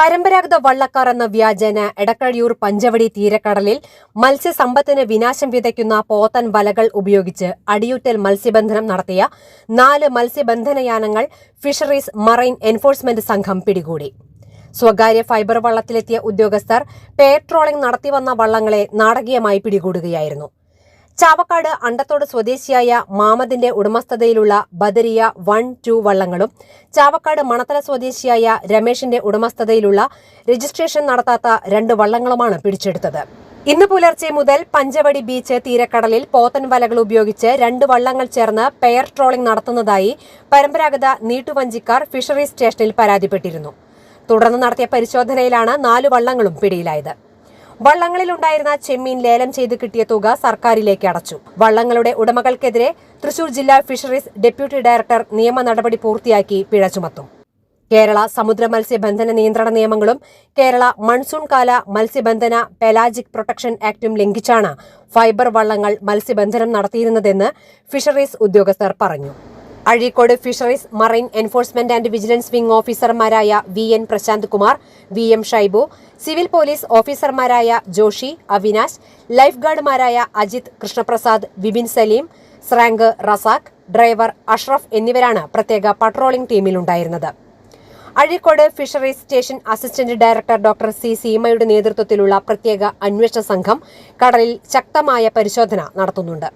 പരമ്പരാഗത വള്ളക്കാർ എന്ന വ്യാജേന എടക്കഴിയൂർ പഞ്ചവടി തീരക്കടലിൽ മത്സ്യസമ്പത്തിന് വിനാശം വിതയ്ക്കുന്ന പോത്തൻ വലകൾ ഉപയോഗിച്ച് അടിയുറ്റൽ മത്സ്യബന്ധനം നടത്തിയ നാല് മത്സ്യബന്ധനയാനങ്ങൾ ഫിഷറീസ് മറൈൻ എൻഫോഴ്സ്മെന്റ് സംഘം പിടികൂടി. സ്വകാര്യ ഫൈബർ വള്ളത്തിലെത്തിയ ഉദ്യോഗസ്ഥർ പേട്രോളിംഗ് ട്രോളിംഗ് നടത്തിവന്ന വള്ളങ്ങളെ നാടകീയമായി പിടികൂടുകയായിരുന്നു. ചാവക്കാട് അണ്ടത്തോട് സ്വദേശിയായ മാമദിന്റെ ഉടമസ്ഥതയിലുള്ള ബദരിയ വൺ ടു വള്ളങ്ങളും ചാവക്കാട് മണത്തല സ്വദേശിയായ രമേഷിന്റെ ഉടമസ്ഥതയിലുള്ള രജിസ്ട്രേഷൻ നടത്താത്ത രണ്ട് വള്ളങ്ങളുമാണ് പിടിച്ചെടുത്തത്. ഇന്ന് പുലർച്ചെ മുതൽ പഞ്ചവടി ബീച്ച് തീരക്കടലിൽ പോത്തൻ വലകൾ ഉപയോഗിച്ച് രണ്ട് വള്ളങ്ങൾ ചേർന്ന് പെയർ ട്രോളിംഗ് നടത്തുന്നതായി പരമ്പരാഗത നീട്ടുവഞ്ചിക്കാർ ഫിഷറീസ് സ്റ്റേഷനിൽ പരാതിപ്പെട്ടിരുന്നു. തുടർന്ന് നടത്തിയ പരിശോധനയിലാണ് നാല് വള്ളങ്ങളും പിടിയിലായത്. വള്ളങ്ങളിലുണ്ടായിരുന്ന ചെമ്മീൻ ലേലം ചെയ്ത് കിട്ടിയ തുക സർക്കാരിലേക്ക് അടച്ചു. വള്ളങ്ങളുടെ ഉടമകൾക്കെതിരെ തൃശൂർ ജില്ലാ ഫിഷറീസ് ഡെപ്യൂട്ടി ഡയറക്ടർ നിയമ നടപടി പൂർത്തിയാക്കി പിഴ ചുമത്തും. കേരള സമുദ്ര മത്സ്യബന്ധന നിയന്ത്രണ നിയമങ്ങളും കേരള മൺസൂൺ കാല മത്സ്യബന്ധന പെലാജിക് പ്രൊട്ടക്ഷൻ ആക്ടും ലംഘിച്ചാണ് ഫൈബർ വള്ളങ്ങൾ മത്സ്യബന്ധനം നടത്തിയിരുന്നതെന്ന് ഫിഷറീസ് ഉദ്യോഗസ്ഥർ പറഞ്ഞു. Azhikode fisheries marine enforcement and vigilance wing ഓഫീസർമാരായ V N Prashanth Kumar V M Shaibu civil police ഓഫീസർമാരായ ജോഷി അവിനാശ് ലൈഫ് ഗാർഡുമാരായ അജിത് കൃഷ്ണപ്രസാദ് വിപിൻ സലീം സ്രാങ്ക് റസാഖ് ഡ്രൈവർ അഷ്റഫ് എന്നിവരാണ് പ്രത്യേക patrolling ടീമിലുണ്ടായിരുന്നത് Azhikode fisheries station assistant director doctor C സീമയുടെ നേതൃത്വത്തിലുള്ള പ്രത്യേക അന്വേഷണ സംഘം കടലിൽ ശക്തമായ പരിശോധന നടത്തുന്നുണ്ട്.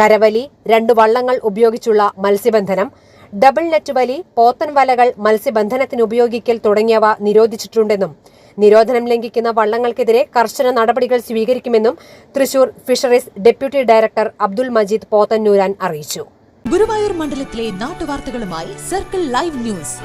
കരവലി രണ്ട് വള്ളങ്ങൾ ഉപയോഗിച്ചുള്ള മത്സ്യബന്ധനം ഡബിൾ നെറ്റ് വലി പോത്തൻ വലകൾ മത്സ്യബന്ധനത്തിന് ഉപയോഗിക്കൽ തുടങ്ങിയവ നിരോധിച്ചിട്ടുണ്ടെന്നും നിരോധനം ലംഘിക്കുന്ന വള്ളങ്ങൾക്കെതിരെ കർശന നടപടികൾ സ്വീകരിക്കുമെന്നും Thrissur fisheries deputy director Abdul Majeed Pothannooran അറിയിച്ചു. ഗുരുവായൂർ മണ്ഡലത്തിലെ നാട്ടുവാർത്തകളുമായി സർക്കിൾ ലൈവ് ന്യൂസ്.